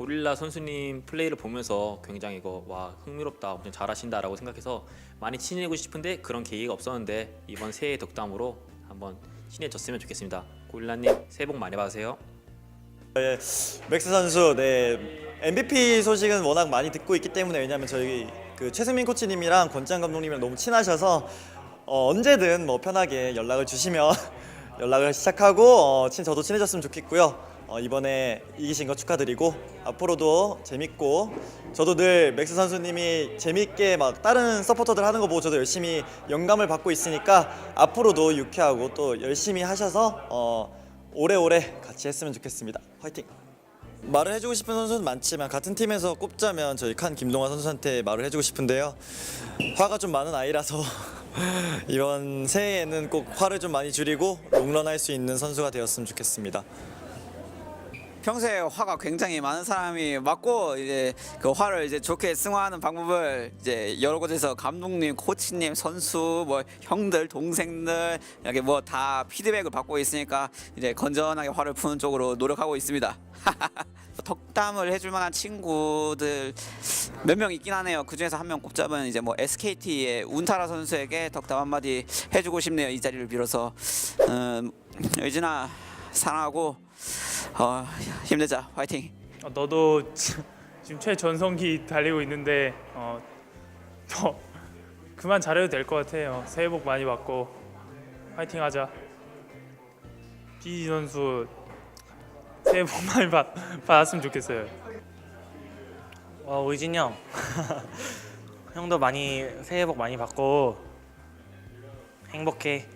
고릴라 선수님 플레이를 보면서 굉장히 이거 와 흥미롭다, 엄청 잘하신다라고 생각해서 많이 친해지고 싶은데 그런 계기가 없었는데 이번 새해 덕담으로 한번 친해졌으면 좋겠습니다. 고릴라님 새해 복 많이 받으세요. 맥스 선수, 네 MVP 소식은 워낙 많이 듣고 있기 때문에 왜냐하면 저희 그 최승민 코치님이랑 권지한 감독님이랑 너무 친하셔서 어, 언제든 뭐 편하게 연락을 주시면 연락을 시작하고 어, 친 저도 친해졌으면 좋겠고요. 어, 이번에 이기신 거 축하드리고 앞으로도 재밌고 저도 늘 맥스 선수님이 재밌게 막 다른 서포터들 하는 거 보고 저도 열심히 영감을 받고 있으니까 앞으로도 유쾌하고 또 열심히 하셔서 어, 오래오래 같이 했으면 좋겠습니다. 화이팅! 말을 해주고 싶은 선수는 많지만 같은 팀에서 꼽자면 저희 칸 김동화 선수한테 말을 해주고 싶은데요. 화가 좀 많은 아이라서 이번 새해에는 꼭 화를 좀 많이 줄이고 롱런할 수 있는 선수가 되었으면 좋겠습니다. 평소에 화가 굉장히 많은 사람이 맞고 이제 그 화를 이제 좋게 승화하는 방법을 이제 여러 곳에서 감독님, 코치님, 선수, 뭐 형들, 동생들 이렇게 뭐 다 피드백을 받고 있으니까 이제 건전하게 화를 푸는 쪽으로 노력하고 있습니다. 덕담을 해줄 만한 친구들 몇 명 있긴 하네요. 그 중에서 한 명 꼽자면 이제 뭐 SKT의 운타라 선수에게 덕담 한마디 해주고 싶네요. 이 자리를 빌어서 음, 유진아 사랑하고 어, 힘내자 화이팅 어, 너도 지- 지금 최전성기 달리고 있는데 어, 너 그만 잘해도 될 것 같아요. 새해 복 많이 받고 파이팅 하자. 비지 선수 새해 복 많이 받, 받았으면 좋겠어요. 어, 우이진 형. 형도 많이 새해 복 많이 받고 행복해.